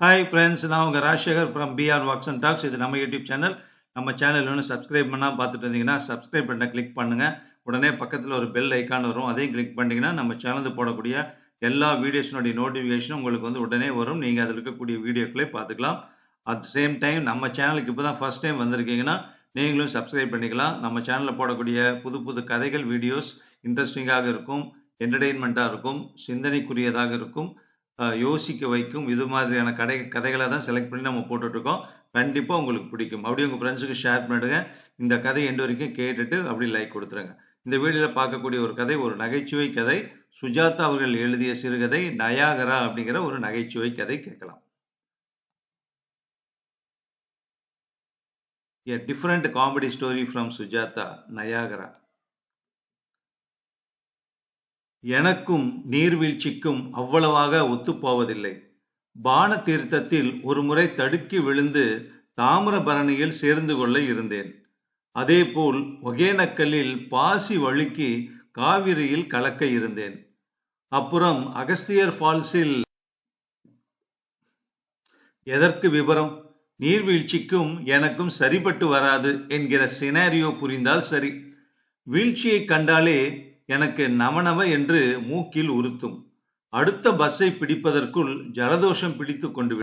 Hi friends நான் உங்கள் Rajasekar from P R walks and talks இது நம்ம யூடியூப் சேனல் நம்ம சேனல் ஒன்று சப்ஸ்கிரைப் பண்ணால் பார்த்துட்டு இருந்தீங்கன்னா சப்ஸ்கிரைப் பண்ண கிளிக் பண்ணுங்கள் உடனே பக்கத்தில் ஒரு பெல் ஐக்கான் வரும். அதையும் கிளிக் பண்ணிங்கன்னா நம்ம சேனலில் போடக்கூடிய எல்லா வீடியோஸினுடைய நோட்டிஃபிகேஷனும் உங்களுக்கு வந்து உடனே வரும். நீங்கள் அதில் இருக்கக்கூடிய வீடியோக்களே பார்த்துக்கலாம். அட் சேம் டைம் நம்ம சேனலுக்கு இப்போ தான் ஃபஸ்ட் டைம் வந்திருக்கீங்கன்னா நீங்களும் சப்ஸ்கிரைப் பண்ணிக்கலாம். நம்ம சேனலில் போடக்கூடிய புது புது கதைகள் வீடியோஸ் இன்ட்ரெஸ்டிங்காக இருக்கும் என்டர்டெயின்மெண்ட்டாக இருக்கும் சிந்தனைக்குரியதாக இருக்கும். யோசிக்க வைக்கும். இது மாதிரியான கடை கதைகளை தான் செலக்ட் பண்ணி நம்ம போட்டுட்ருக்கோம். கண்டிப்பாக உங்களுக்கு பிடிக்கும். அப்படியே உங்கள் ஃப்ரெண்ட்ஸுக்கு ஷேர் பண்ணிடுங்க. இந்த கதை எண்டு வரைக்கும் கேட்டுட்டு அப்படி லைக் கொடுத்துருங்க. இந்த வீடியோவில் பார்க்கக்கூடிய ஒரு கதை ஒரு நகைச்சுவை கதை. சுஜாதா அவர்கள் எழுதிய சிறுகதை நயாகரா அப்படிங்கிற ஒரு நகைச்சுவை கதை கேட்கலாம். A different comedy story from Sujatha Niagara. எனக்கும் நீர்வீழ்ச்சிக்கும் அவ்வளவாக ஒத்துப்போவதில்லை. பான தீர்த்தத்தில் ஒரு முறை தடுக்கி விழுந்து தாமிரபரணியில் சேர்ந்து கொள்ள இருந்தேன். அதேபோல் ஒகேனக்கல்லில் பாசி வழுக்கி காவிரியில் கலக்க இருந்தேன். அப்புறம் அகஸ்தியர் ஃபால்ஸில் எதற்கு விவரம் நீர்வீழ்ச்சிக்கும் எனக்கும் சரிபட்டு வராது என்கிற சினாரியோ புரிந்தால் சரி. வீழ்ச்சியை கண்டாலே எனக்கு நமனவ என்று மூக்கில் உறுத்தும். அடுத்த பஸ்ஸை பிடிப்பதற்குள் ஜலதோஷம் பிடித்து கொண்டு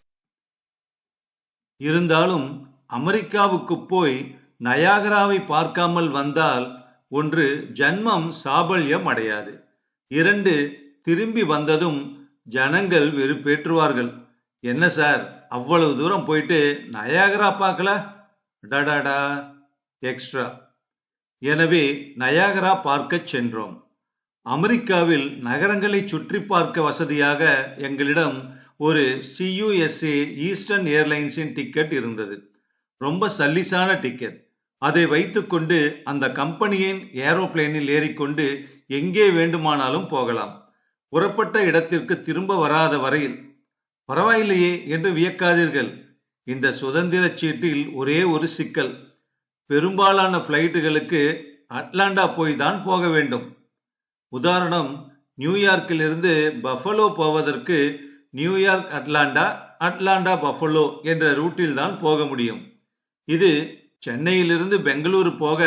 இருந்தாலும் அமெரிக்காவுக்கு போய் நயாகராவை பார்க்காமல் வந்தால் ஒன்று ஜன்மம் சாபல்யம் அடையாது. இரண்டு திரும்பி வந்ததும் ஜனங்கள் வெறுப்பேற்றுவார்கள். என்ன சார் அவ்வளவு தூரம் போயிட்டு நயாகரா பார்க்கல? டடாடா எக்ஸ்ட்ரா. எனவே நயாகரா பார்க்கச் சென்றோம். அமெரிக்காவில் நகரங்களை சுற்றி பார்க்க வசதியாக எங்களிடம் ஒரு சியூஎஸ்ஏ ஈஸ்டர்ன் ஏர்லைன்ஸின் டிக்கெட் இருந்தது. ரொம்ப சல்லிசான டிக்கெட். அதை வைத்துக்கொண்டு அந்த கம்பெனியின் ஏரோப்ளேனில் ஏறிக்கொண்டு எங்கே வேண்டுமானாலும் போகலாம். புறப்பட்ட இடத்திற்கு திரும்ப வராத வரையில் பரவாயில்லையே என்று வியக்காதீர்கள். இந்த சுதந்திர சீட்டில் ஒரே ஒரு சிக்கல். பெரும்பாலான ஃப்ளைட்டுகளுக்கு அட்லாண்டா போய் தான் போக வேண்டும். உதாரணம் நியூயார்க்கிலிருந்து பஃபலோ போவதற்கு New York Atlanta Atlanta Buffalo என்ற ரூட்டில் தான் போக முடியும். இது சென்னையிலிருந்து பெங்களூர் போக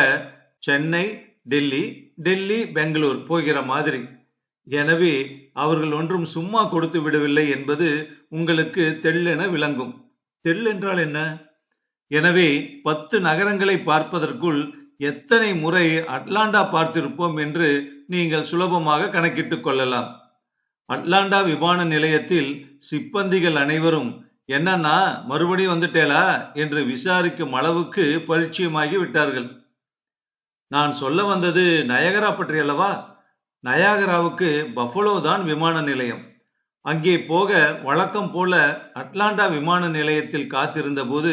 சென்னை டெல்லி டெல்லி பெங்களூர் போகிற மாதிரி. எனவே அவர்கள் ஒன்றும் சும்மா கொடுத்து விடவில்லை என்பது உங்களுக்கு தெள்ளென விளங்கும். தெள்ளென்றால் என்ன? எனவே பத்து நகரங்களை பார்ப்பதற்குள் எத்தனை முறை அட்லாண்டா பார்த்திருப்போம் என்று நீங்கள் சுலபமாக கணக்கிட்டுக் கொள்ளலாம். அட்லாண்டா விமான நிலையத்தில் சிப்பந்திகள் அனைவரும் என்னன்னா மறுபடியும் வந்துட்டேலா என்று விசாரிக்கும் அளவுக்கு பரிச்சயமாகி விட்டார்கள். நான் சொல்ல வந்தது நயகரா பற்றி அல்லவா? நயாகராவுக்கு பஃபலோ தான் விமான நிலையம். அங்கே போக வழக்கம் போல அட்லாண்டா விமான நிலையத்தில் காத்திருந்த போது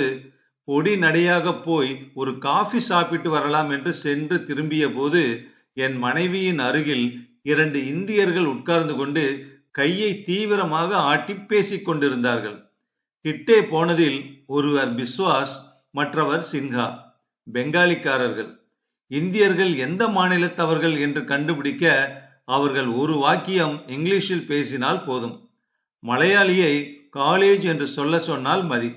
பொடி நடையாக போய் ஒரு காஃபி சாப்பிட்டு வரலாம் என்று சென்று திரும்பிய போது என் மனைவியின் அருகில் இரண்டு இந்தியர்கள் உட்கார்ந்து கொண்டு கையை தீவிரமாக ஆட்டி பேசிக் கொண்டிருந்தார்கள். கிட்டே போனதில் ஒருவர் பிஸ்வாஸ் மற்றவர் சின்ஹா பெங்காலிக்காரர்கள். இந்தியர்கள் எந்த மாநிலத்தவர்கள் என்று கண்டுபிடிக்க அவர்கள் ஒரு வாக்கியம் இங்கிலீஷில் பேசினால் போதும். மலையாளியை காலேஜ் என்று சொல்ல சொன்னால் மதி.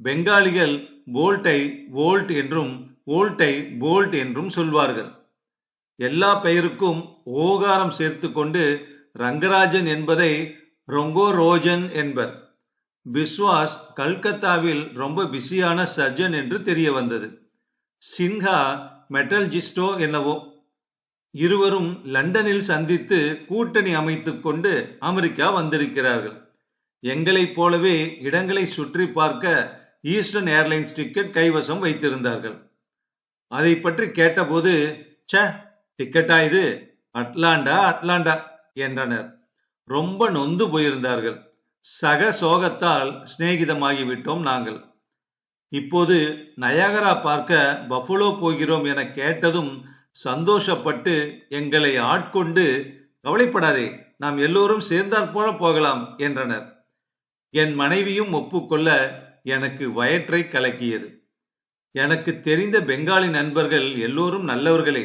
பெங்காலிகள் போல்ட்டை வோல்ட் என்றும் வோல்ட்டை போல்ட் என்றும் சொல்வார்கள். எல்லா பெயருக்கும் ஓகாரம் சேர்த்து கொண்டு ரங்கராஜன் என்பதை ரொங்கோ ரோஜன் என்பர். பிஸ்வாஸ் கல்கத்தாவில் ரொம்ப பிஸியான சர்ஜன் என்று தெரிய வந்தது. சின்ஹா மெட்டல்ஜிஸ்டோ என்னவோ. இருவரும் லண்டனில் சந்தித்து கூட்டணி அமைத்துக் கொண்டு அமெரிக்கா வந்திருக்கிறார்கள். எங்களைப் போலவே இடங்களை சுற்றி பார்க்க ஈஸ்டர்ன் ஏர்லைன்ஸ் டிக்கெட் கைவசம் வைத்திருந்தார்கள். அதை பற்றி கேட்டபோது ச்சே டிக்கெட்டா இது? அட்லாண்டா அட்லாண்டா என்றனர். ரொம்ப நொந்து போயிருந்தார்கள். சக சோகத்தால் சிநேகிதமாகிவிட்டோம் நாங்கள். இப்போது நயாகரா பார்க்க பஃபலோ போகிறோம் என கேட்டதும் சந்தோஷப்பட்டு எங்களை ஆட்கொண்டு கவலைப்படாதே நாம் எல்லோரும் சேர்ந்தாற் போல போகலாம் என்றனர். என் மனைவியும் ஒப்புக்கொள்ள எனக்கு வயிற்றை கலக்கியது. எனக்கு தெரிந்த பெங்காலி நண்பர்கள் எல்லோரும் நல்லவர்களே.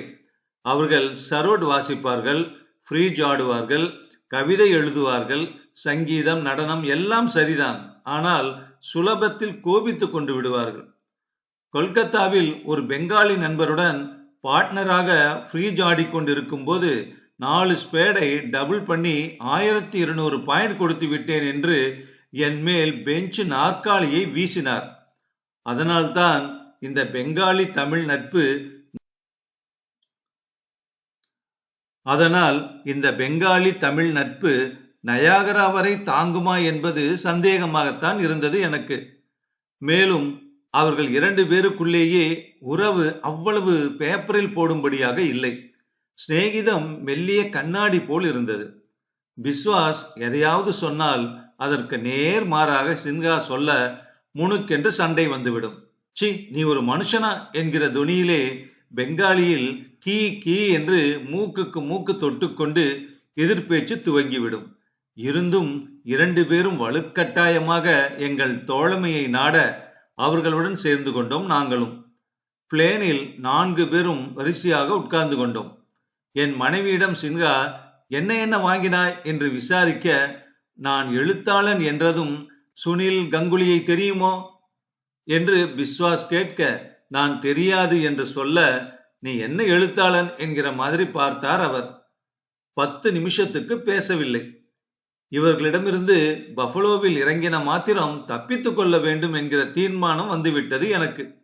அவர்கள் சரோட் வாசிப்பார்கள் ஃப்ரீஜ் ஆடுவார்கள் கவிதை எழுதுவார்கள் சங்கீதம் நடனம் எல்லாம் சரிதான். ஆனால் சுலபத்தில் கோபித்துக் கொண்டு விடுவார்கள். கொல்கத்தாவில் ஒரு பெங்காலி நண்பருடன் பார்ட்னராக ஃப்ரீஜ் ஆடிக்கொண்டிருக்கும் போது நாலு ஸ்பேடை டபுள் பண்ணி ஆயிரத்தி இருநூறு பாயிண்ட் கொடுத்து விட்டேன் என்று என் மேல் பெஞ்ச் நாற்காலியை வீசினார். அதனால்தான் இந்த பெங்காலி தமிழ் நட்பு அதனால் இந்த பெங்காலி தமிழ் நட்பு நயாகரா வரை தாங்குமா என்பது சந்தேகமாகத்தான் இருந்தது எனக்கு. மேலும் அவர்கள் இரண்டு பேருக்குள்ளேயே உறவு அவ்வளவு பேப்பரில் போடும்படியாக இல்லை. சிநேகிதம் மெல்லிய கண்ணாடி போல் இருந்தது. பிஸ்வாஸ் எதையாவது சொன்னால் அதற்கு நேர் மாறாக சின்ஹா சொல்ல முணுக்கென்று சண்டை வந்துவிடும். சி நீ ஒரு மனுஷனா? என்கிற துணியிலே பெங்காலியில் கீ கீ என்று மூக்குக்கு மூக்கு தொட்டுக்கொண்டு எதிர்பேச்சு துவங்கிவிடும். இருந்தும் இரண்டு பேரும் வலுக்கட்டாயமாக எங்கள் தோழமையை நாட அவர்களுடன் சேர்ந்து கொண்டோம் நாங்களும். பிளேனில் நான்கு பேரும் வரிசையாக உட்கார்ந்து கொண்டோம். என் மனைவியிடம் சின்ஹா என்ன என்ன வாங்கினாய்? என்று விசாரிக்க நான் எழுத்தாளன் என்றதும் சுனில் கங்குலியை தெரியுமோ? என்று பிஸ்வாஸ் கேட்க நான் தெரியாது என்று சொல்ல நீ என்ன எழுத்தாளன்? என்கிற மாதிரி பார்த்தார் அவர். பத்து நிமிஷத்துக்கு பேசவில்லை. இவர்களிடமிருந்து பஃபலோவில் இறங்கின மாத்திரம் தப்பித்துக் கொள்ள வேண்டும் என்கிற தீர்மானம் வந்துவிட்டது எனக்கு.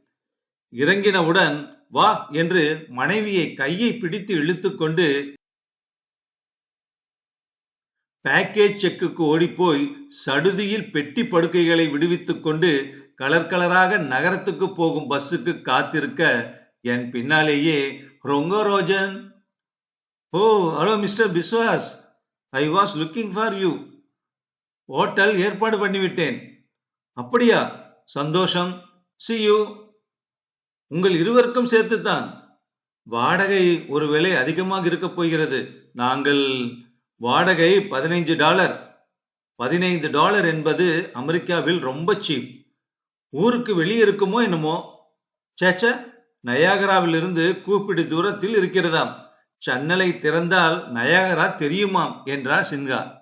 இறங்கினவுடன் வா என்று மனைவியை கையை பிடித்து இழுத்துக்கொண்டு பேக்கேஜ் செக்குக்கு ஓடிப்போய் சடுதியில் பெட்டி படுக்கைகளை விடுவித்துக் கொண்டு கலர் கலராக நகரத்துக்கு போகும் பஸ்ஸுக்கு காத்திருக்க என் பின்னாலேயே ரொங்க ரோஜன். ஓ hello mister Biswas I was looking for you hotel ஏற்பாடு பண்ணிவிட்டேன். அப்படியா? சந்தோஷம். சி யூ உங்கள் இருவருக்கும் சேர்த்துத்தான். வாடகை ஒருவேளை அதிகமாக இருக்கப் போகிறது. நாங்கள் வாடகை பதினைஞ்சு டாலர். பதினைந்து டாலர் என்பது அமெரிக்காவில் ரொம்ப சீப். ஊருக்கு வெளியே இருக்குமோ என்னமோ? சேச்ச நயாகராவிலிருந்து கூப்பிடு தூரத்தில் இருக்கிறதாம். சன்னலை திறந்தால் நயாகரா தெரியுமாம் என்றார் சின்ஹா.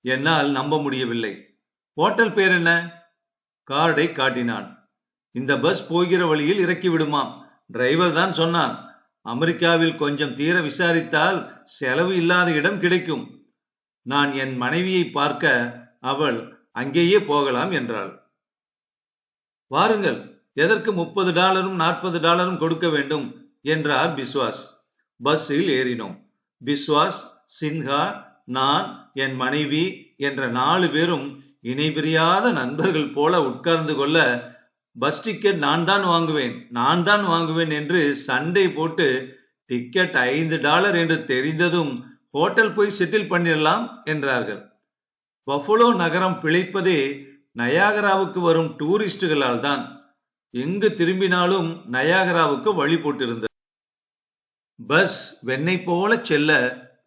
என்னால் நம்ப முடியவில்லை. ஹோட்டல் பேர் என்ன? கார்டை காட்டினான். இந்த பஸ் போகிற வழியில் இறக்கி விடுமாம். டிரைவர் தான் சொன்னான். அமெரிக்காவில் கொஞ்சம் தீர விசாரித்தால் செலவு இல்லாத இடம் கிடைக்கும். நான் என் மனைவியை பார்க்க அவள் அங்கேயே போகலாம் என்றாள். வாருங்கள் எதற்கு முப்பது டாலரும் நாற்பது டாலரும் கொடுக்க வேண்டும்? என்றார் பிஸ்வாஸ். பஸ்ஸில் ஏறினோம். பிஸ்வாஸ் சின்ஹா நான் என் மனைவி என்ற நாலு பேரும் இணைபிரியாத நண்பர்கள் போல உட்கார்ந்து கொள்ள பஸ் டிக்கெட் நான் தான் வாங்குவேன் நான் தான் வாங்குவேன் என்று சண்டை போட்டு டிக்கெட் ஐந்து டாலர் என்று தெரிந்ததும் ஹோட்டல் போய் செட்டில் பண்ணிடலாம் என்றார்கள். பஃபலோ நகரம் பிழைப்பதே நயாகராவுக்கு வரும் டூரிஸ்டுகளால் தான். எங்கு திரும்பினாலும் நயாகராவுக்கு வழி போட்டிருந்தது. பஸ் வெண்ணை போல செல்ல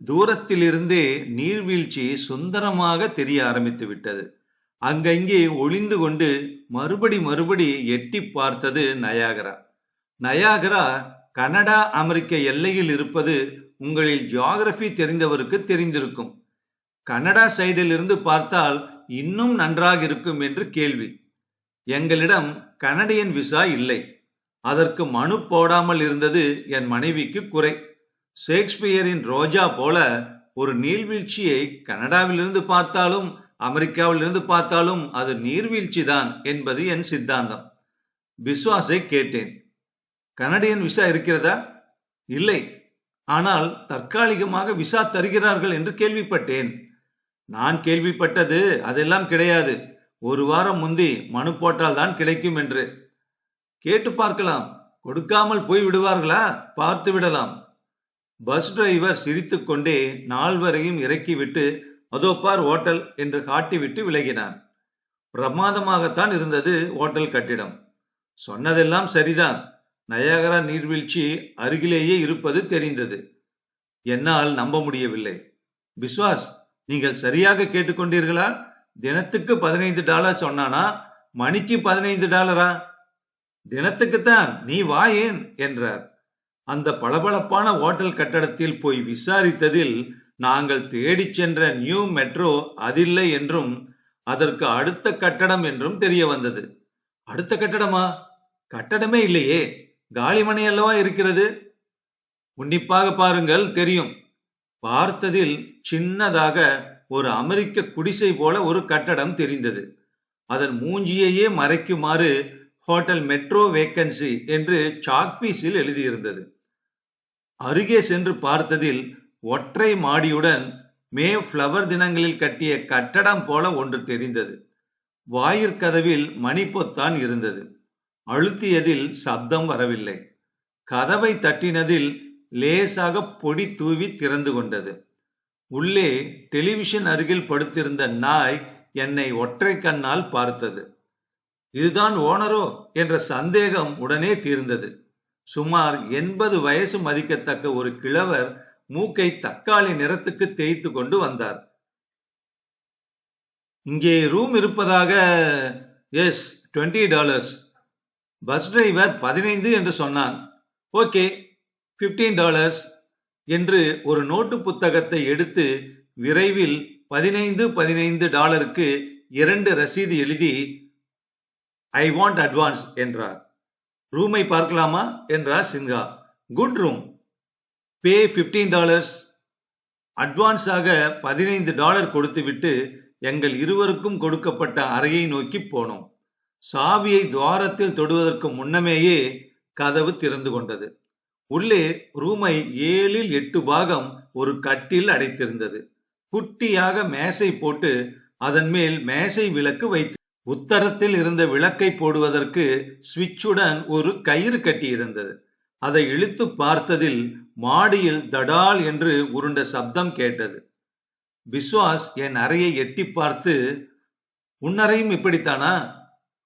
தூரத்திலிருந்தே நீர்வீழ்ச்சி சுந்தரமாக தெரிய ஆரம்பித்து விட்டது. அங்கங்கே ஒளிந்து கொண்டு மறுபடி மறுபடி எட்டி பார்த்தது நயாகரா. நயாகரா கனடா அமெரிக்க எல்லையில் இருப்பது உங்களில் ஜியாகிரபி தெரிந்தவருக்கு தெரிந்திருக்கும். கனடா சைடில் இருந்து பார்த்தால் இன்னும் நன்றாக இருக்கும் என்று கேள்வி. எங்களிடம் கனடியன் விசா இல்லை. அதற்கு மனு போடாமல் இருந்தது என் மனைவிக்கு குறை. ஷேக்ஸ்பியரின் ரோஜா போல ஒரு நீர்வீழ்ச்சியை கனடாவிலிருந்து பார்த்தாலும் அமெரிக்காவிலிருந்து பார்த்தாலும் அது நீர்வீழ்ச்சி தான் என்பது என் சித்தாந்தம். பிஸ்வாஸை கேட்டேன். கனடியன் விசா இருக்கிறதா? இல்லை. ஆனால் தற்காலிகமாக விசா தருகிறார்கள் என்று கேள்விப்பட்டேன். நான் கேள்விப்பட்டது அதெல்லாம் கிடையாது. ஒரு வாரம் முந்தி மனு போட்டால் தான் கிடைக்கும் என்று. கேட்டு பார்க்கலாம். கொடுக்காமல் போய் விடுவார்களா? பார்த்து விடலாம். பஸ் டிரைவர் சிரித்துக்கொண்டே நால்வரையும் இறக்கிவிட்டு அதோ பார் ஓட்டல் என்று காட்டிவிட்டு விலகினான். பிரமாதமாகத்தான் இருந்தது ஓட்டல் கட்டிடம். சொன்னதெல்லாம் சரிதான். நயாகரா நீர்வீழ்ச்சி அருகிலேயே இருப்பது தெரிந்தது. என்னால் நம்ப முடியவில்லை. பிஸ்வாஸ் நீங்கள் சரியாக கேட்டுக்கொண்டீர்களா? தினத்துக்கு பதினைந்து டாலர் சொன்னானா? மணிக்கு பதினைந்து டாலரா? தினத்துக்குத்தான் நீ வா ஏன்? என்றார். அந்த பளபளப்பான ஓட்டல் கட்டடத்தில் போய் விசாரித்ததில் நாங்கள் தேடிச் சென்ற நியூ மெட்ரோ அதில்லை என்றும் அதற்கு அடுத்த கட்டடம் என்றும் தெரிய வந்தது. அடுத்த கட்டடமா? கட்டடமே இல்லையே. காலிமனை அல்லவா இருக்கிறது? உன்னிப்பாக பாருங்கள் தெரியும். பார்த்ததில் சின்னதாக ஒரு அமெரிக்க குடிசை போல ஒரு கட்டடம் தெரிந்தது. அதன் மூஞ்சியையே மறைக்குமாறு ஹோட்டல் மெட்ரோ வேக்கன்சி என்று சாக்பீஸில் எழுதியிருந்தது. அருகே சென்று பார்த்ததில் ஒற்றை மாடியுடன் மே ஃப்ளவர் தினங்களில் கட்டிய கட்டடம் போல ஒன்று தெரிந்தது. வாயிற்கதவில் மணிப்பொத்தான் இருந்தது. அழுத்தியதில் சப்தம் வரவில்லை. கதவை தட்டினதில் லேசாக பொடி தூவி திறந்து கொண்டது. உள்ளே டெலிவிஷன் அருகில் படுத்திருந்த நாய் என்னை ஒற்றை கண்ணால் பார்த்தது. இதுதான் ஓனரோ? என்ற சந்தேகம் உடனே தீர்ந்தது. சுமார் எண்பது வயசு மதிக்கத்தக்க ஒரு கிழவர் மூக்கை தக்காளி நிறத்துக்கு தேய்த்து கொண்டு வந்தார். இங்கே ரூம் இருப்பதாக yes twenty dollars bus driver பதினைந்து என்று சொன்னான். ஓகே பிப்டீன் டாலர்ஸ் என்று ஒரு நோட்டு புத்தகத்தை எடுத்து விரைவில் பதினைந்து பதினைந்து டாலருக்கு இரண்டு ரசீது எழுதி ஐ வாண்ட் அட்வான்ஸ் என்றார். ரூமை பார்க்கலாமா? என்றார் Sinha. Good room pay fifteen dollars அட்வான்ஸாக பதினைந்து டாலர் கொடுத்துவிட்டு எங்கள் இருவருக்கும் கொடுக்கப்பட்ட அறையை நோக்கி போனோம். சாவியை துவாரத்தில் தொடுவதற்கு முன்னமேயே கதவு திறந்து கொண்டது. உள்ளே ரூமை ஏழில் எட்டு பாகம் ஒரு கட்டில் அடைத்திருந்தது. குட்டியாக மேசை போட்டு அதன் மேல் மேசை விளக்கு வைத்து உத்தரத்தில் இருந்த விளக்கை போடுவதற்கு சுவிட்சுடன் ஒரு கயிறு கட்டியிருந்தது. அதை இழுத்து பார்த்ததில் மாடியில் தடால் என்று உருண்ட சப்தம் கேட்டது. பிஸ்வாஸ் என் அறையை எட்டி பார்த்து உன்னறையும் இப்படித்தானா?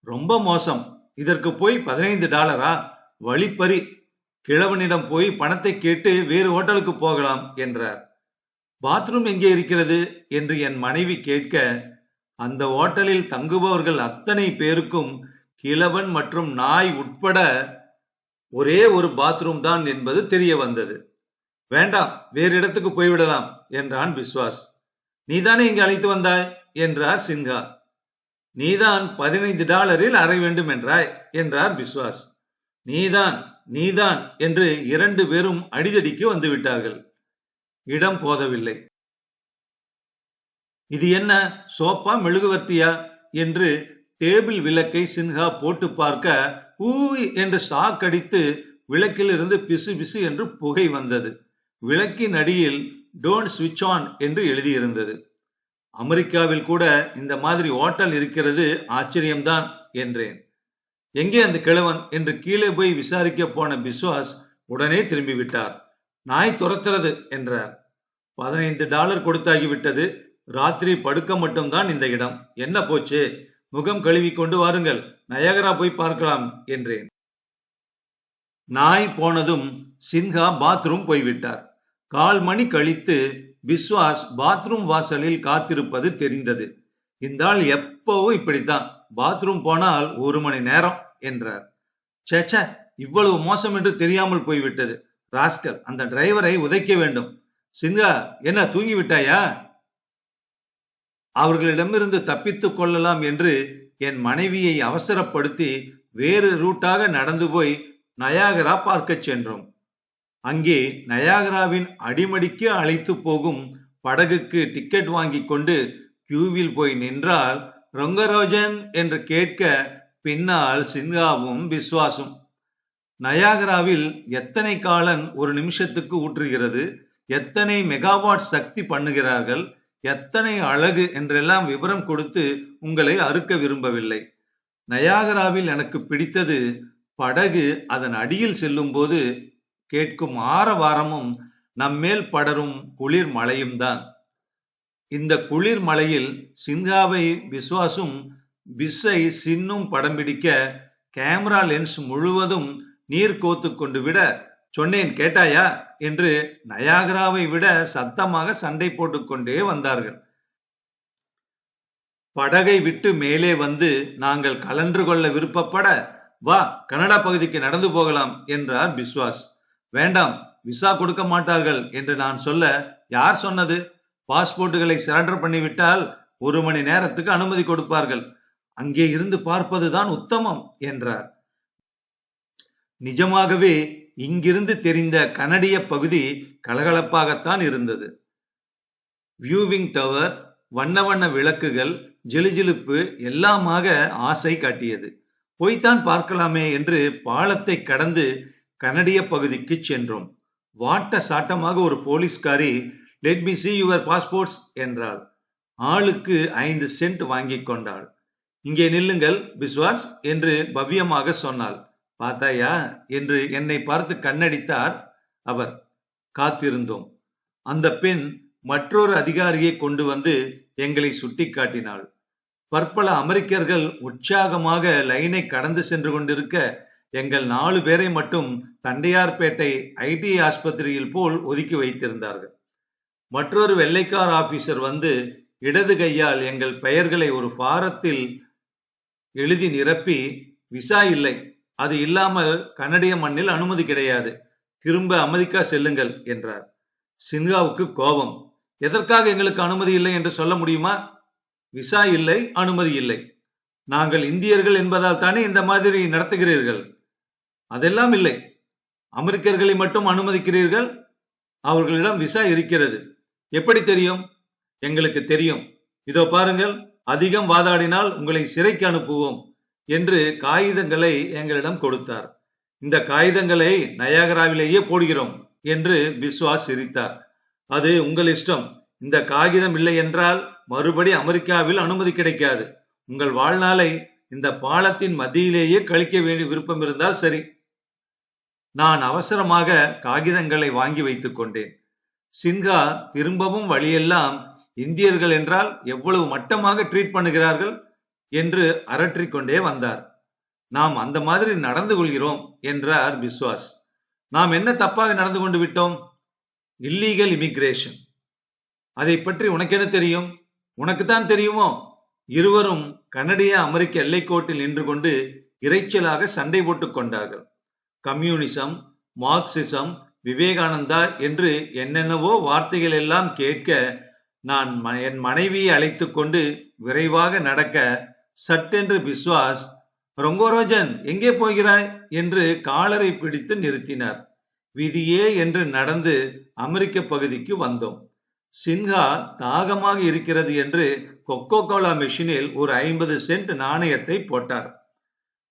ரொம்ப மோசம். இதற்கு போய் பதினைந்து டாலரா? வழிப்பறி. கிழவனிடம் போய் பணத்தை கேட்டு வேறு ஹோட்டலுக்கு போகலாம் என்றார். பாத்ரூம் எங்கே இருக்கிறது? என்று என் மனைவி கேட்க அந்த ஹோட்டலில் தங்குபவர்கள் அத்தனை பேருக்கும் கிழவன் மற்றும் நாய் உட்பட ஒரே ஒரு பாத்ரூம் தான் என்பது தெரிய வந்தது. வேண்டாம் வேறு இடத்துக்கு போய்விடலாம் என்றான் பிஸ்வாஸ் நீதானே இங்கு அழைத்து வந்தாய்? என்றார் சின்ஹா. நீதான் பதினைந்து டாலரில் அறை வேண்டும் என்றாய் என்றார் பிஸ்வாஸ் நீதான் நீதான் என்று இரண்டு பேரும் அடிதடிக்கு வந்துவிட்டார்கள் இடம் போதவில்லை. இது என்ன சோப்பா மெழுகுவர்த்தியா? என்று டேபிள் விளக்கை சின்ஹா போட்டு பார்க்க ஊ என்று ஷாக் அடித்து விளக்கில் இருந்து பிசு பிசு என்று புகை வந்தது. விளக்கின் அடியில் டோன்ட் ஸ்விட்ச் ஆன் என்று எழுதியிருந்தது. அமெரிக்காவில் கூட இந்த மாதிரி ஓட்டல் இருக்கிறது ஆச்சரியம்தான் என்றேன். எங்கே அந்த கிழவன்? என்று கீழே போய் விசாரிக்க போன பிஸ்வாஸ் உடனே திரும்பி விட்டார் நாய் துரத்துறது என்றார். பதினைந்து டாலர் கொடுத்தாகிவிட்டது. ராத்திரி படுக்க மட்டும்தான் இந்த இடம். என்ன போச்சு? முகம் கழுவி கொண்டு வாருங்கள். நயகரா போய் பார்க்கலாம் என்றேன். நாய் போனதும் சின்ஹா பாத்ரூம் போய்விட்டார். கால் மணி கழித்து பிஸ்வாஸ் பாத்ரூம் வாசலில் காத்திருப்பது தெரிந்தது. இந்த ஆள் எப்பவும் இப்படித்தான். பாத்ரூம் போனால் ஒரு மணி நேரம் என்றார். சேச்ச இவ்வளவு மோசம் என்று தெரியாமல் போய்விட்டது. ராஸ்கல் அந்த டிரைவரை உதைக்க வேண்டும். சிங்கா என்ன தூங்கி விட்டாயா அவர்களிடமிருந்து தப்பித்துக் கொள்ளலாம் என்று என் மனைவியை அவசரப்படுத்தி வேறு ரூட்டாக நடந்து போய் நயாகரா பார்க்கச் சென்றோம். அங்கே நயாகராவின் அடிமடிக்கு அழைத்து போகும் படகுக்கு டிக்கெட் வாங்கி கொண்டு கியூவில் போய் நின்றால் ரொங்கரோஜன் என்று கேட்க பின்னால் சின்ஹாவும் விஸ்வாசும். நயாகராவில் எத்தனை காலன் ஒரு நிமிஷத்துக்கு ஊற்றுகிறது எத்தனை மெகாவாட் சக்தி பண்ணுகிறார்கள் எத்தனை அழகு என்றெல்லாம் விவரம் கொடுத்து உங்களை அறுக்க விரும்பவில்லை. நயாகராவில் எனக்கு பிடித்தது படகு அதன் அடியில் செல்லும்போது கேட்கும் ஆரவாரமும் நம்மேல் படரும் குளிர் மழையும் தான். இந்த குளிர் மலையில் சின்ஹாவை விஸ்வாசும் விஸ்ஸை சின்னும் படம் பிடிக்க கேமரா லென்ஸ் முழுவதும் நீர் கோத்து கொண்டு விட சொன்னேன் கேட்டாயா? என்று நயாகராவை விட சத்தமாக சண்டை போட்டுக்கொண்டே வந்தார்கள். படகை விட்டு மேலே வந்து நாங்கள் கலன்று கொள்ள விருப்பப்பட வா கனடா பகுதிக்கு நடந்து போகலாம் என்றார் பிஸ்வாஸ். வேண்டாம் விசா கொடுக்க மாட்டார்கள் என்று நான் சொல்ல யார் சொன்னது? பாஸ்போர்ட்டுகளை சரண்டர் பண்ணிவிட்டால் ஒரு மணி நேரத்துக்கு அனுமதி கொடுப்பார்கள். அங்கே இருந்து பார்ப்பதுதான் உத்தமம் என்றார். நிஜமாகவே இங்கிருந்து தெரிந்த கனடிய பகுதி கலகலப்பாகத்தான் இருந்தது. வியூவிங் டவர் வண்ண வண்ண விளக்குகள் ஜிலுஜிலுப்பு எல்லாமாக ஆசை காட்டியது. போய்த்தான் பார்க்கலாமே என்று பாலத்தை கடந்து கனடிய பகுதிக்கு சென்றோம். வாட்ட சாட்டமாக ஒரு போலீஸ்காரி let me see your passports என்றாள். ஆளுக்கு ஐந்து சென்ட் வாங்கிக் கொண்டாள். இங்கே நில்லுங்கள் பிஸ்வாஸ் என்று பவ்யமாக சொன்னாள். பார்த்தாயா என்று என்னை பார்த்து கண்ணடித்தார் அவர். காத்திருந்தோம். அந்த பெண் மற்றொரு அதிகாரியை கொண்டு வந்து எங்களை சுட்டிக்காட்டினாள். பற்பல அமெரிக்கர்கள் உற்சாகமாக லைனை கடந்து சென்று கொண்டிருக்க எங்கள் நாலு பேரை மட்டும் தண்டையார்பேட்டை ஐடி ஆஸ்பத்திரியில் போல் ஒதுக்கி வைத்திருந்தார்கள். மற்றொரு வெள்ளைக்கார் ஆபீசர் வந்து இடது கையால் எங்கள் பெயர்களை ஒரு ஃபாரத்தில் எழுதி நிரப்பி விசா இல்லை அது இல்லாமல் கனடிய மண்ணில் அனுமதி கிடையாது. திரும்ப அமெரிக்கா செல்லுங்கள் என்றார். சின்ஹாவுக்கு கோபம். எதற்காக எங்களுக்கு அனுமதி இல்லை என்று சொல்ல முடியுமா? விசா இல்லை அனுமதி இல்லை. நாங்கள் இந்தியர்கள் என்பதால் தானே இந்த மாதிரி நடத்துகிறீர்கள்? அதெல்லாம் இல்லை. அமெரிக்கர்களை மட்டும் அனுமதிக்கிறீர்கள்? அவர்களிடம் விசா இருக்கிறது. எப்படி தெரியும்? எங்களுக்கு தெரியும். இதோ பாருங்கள் அதிகம் வாதாடினால் உங்களை சிறைக்கு அனுப்புவோம். என்று காகிதங்களை எங்களிடம் கொடுத்தார். இந்த காகிதங்களை நயாகராவிலேயே போடுகிறோம் என்று விஸ்வாஸ் சிரித்தார். அது உங்கள் இஷ்டம். இந்த காகிதம் இல்லை என்றால் மறுபடி அமெரிக்காவில் அனுமதி கிடைக்காது. உங்கள் வாழ்நாளை இந்த பாலத்தின் மத்தியிலேயே கழிக்க வேண்டிய விருப்பம் இருந்தால் சரி. நான் அவசரமாக காகிதங்களை வாங்கி வைத்துக் கொண்டேன். சின்ஹா திரும்பவும் வழியெல்லாம் இந்தியர்கள் என்றால் எவ்வளவு மட்டமாக ட்ரீட் பண்ணுகிறார்கள்? என்று அரற்றிக்கொண்டே வந்தார். நாம் அந்த மாதிரி நடந்து கொள்கிறோம் என்றார் பிஸ்வாஸ். நாம் என்ன தப்பாக நடந்து கொண்டு விட்டோம்? இல்லீகல் இமிகிரேஷன் அதை பற்றி உனக்கு என்ன தெரியும்? உனக்குத்தான் தெரியுமோ? இருவரும் கனடிய அமெரிக்க எல்லைக்கோட்டில் நின்று கொண்டு இறைச்சலாக சண்டை போட்டுக் கொண்டார்கள். கம்யூனிசம் மார்க்சிசம் விவேகானந்தா என்று என்னென்னவோ வார்த்தைகள் எல்லாம் கேட்க நான் ம- என் மனைவியை அழைத்து கொண்டு விரைவாக நடக்க சட்டென்று பிஸ்வாஸ் ரொங்கோரோஜன் எங்கே போகிறாய்? என்று காலரை பிடித்து நிறுத்தினார். விதியே என்று நடந்து அமெரிக்க பகுதிக்கு வந்தோம். சின்ஹா தாகமாக இருக்கிறது என்று கொக்கோ கோலா மெஷினில் ஒரு ஐம்பது சென்ட் நாணயத்தை போட்டார்.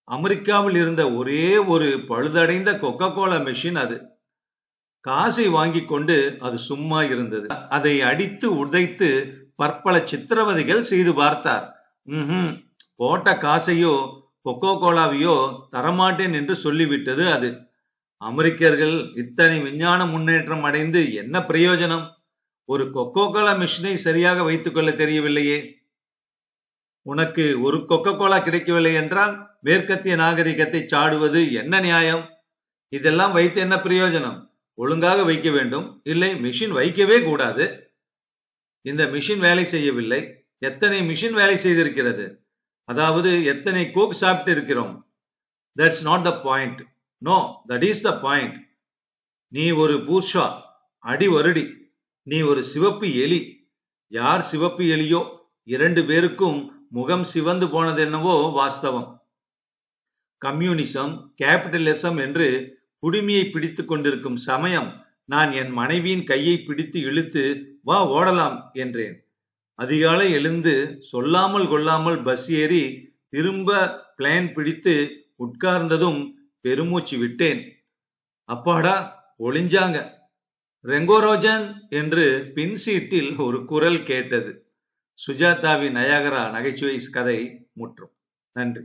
அமெரிக்காவில் இருந்த ஒரே ஒரு பழுதடைந்த கொக்கோ கோலா மெஷின் அது. காசை வாங்கி கொண்டு அது சும்மா இருந்தது. அதை அடித்து உதைத்து பற்பல சித்திரவதைகள் செய்து பார்த்தார். ம்ஹும். போட்ட காசையோ கொக்கோ கோலாவையோ தரமாட்டேன் என்று சொல்லிவிட்டது அது. அமெரிக்கர்கள் இத்தனை விஞ்ஞான முன்னேற்றம் அடைந்து என்ன பிரயோஜனம்? ஒரு கொக்கோ கோலா மிஷினை சரியாக வைத்துக் கொள்ள தெரியவில்லையே. உனக்கு ஒரு கொக்கோ கோலா கிடைக்கவில்லை என்றால் மேற்கத்திய நாகரிகத்தை சாடுவது என்ன நியாயம்? இதெல்லாம் வைத்து என்ன பிரயோஜனம்? ஒழுங்காக வைக்க வேண்டும். இல்லை மிஷின் வைக்கவே கூடாது. இந்த மிஷின் வேலை செய்யவில்லை. எத்தனை மிஷின் வேலை செய்திருக்கிறது? அதாவது எத்தனை கோக் சாப்பிட்டு இருக்கிறோம் that's not the point no that is the point நீ ஒரு பூர்ஷா அடி வருடி. நீ ஒரு சிவப்பு எலி. யார் சிவப்பு எலியோ? இரண்டு பேருக்கும் முகம் சிவந்து போனது என்னவோ வாஸ்தவம். கம்யூனிசம் கேபிட்டலிசம் என்று குடுமியை பிடித்து கொண்டிருக்கும் சமயம் நான் என் மனைவியின் கையை பிடித்து இழுத்து வா ஓடலாம் என்றேன். அதிகாலை எழுந்து சொல்லாமல் கொள்ளாமல் பஸ் ஏறி திரும்ப பிளேன் பிடித்து உட்கார்ந்ததும் பெருமூச்சு விட்டேன். அப்பாடா ஒளிஞ்சாங்க. ரெங்கோரோஜன் என்று பின் சீட்டில் ஒரு குரல் கேட்டது. சுஜாதாவின் நயாகரா நகைச்சுவை கதை முற்றும். நன்றி.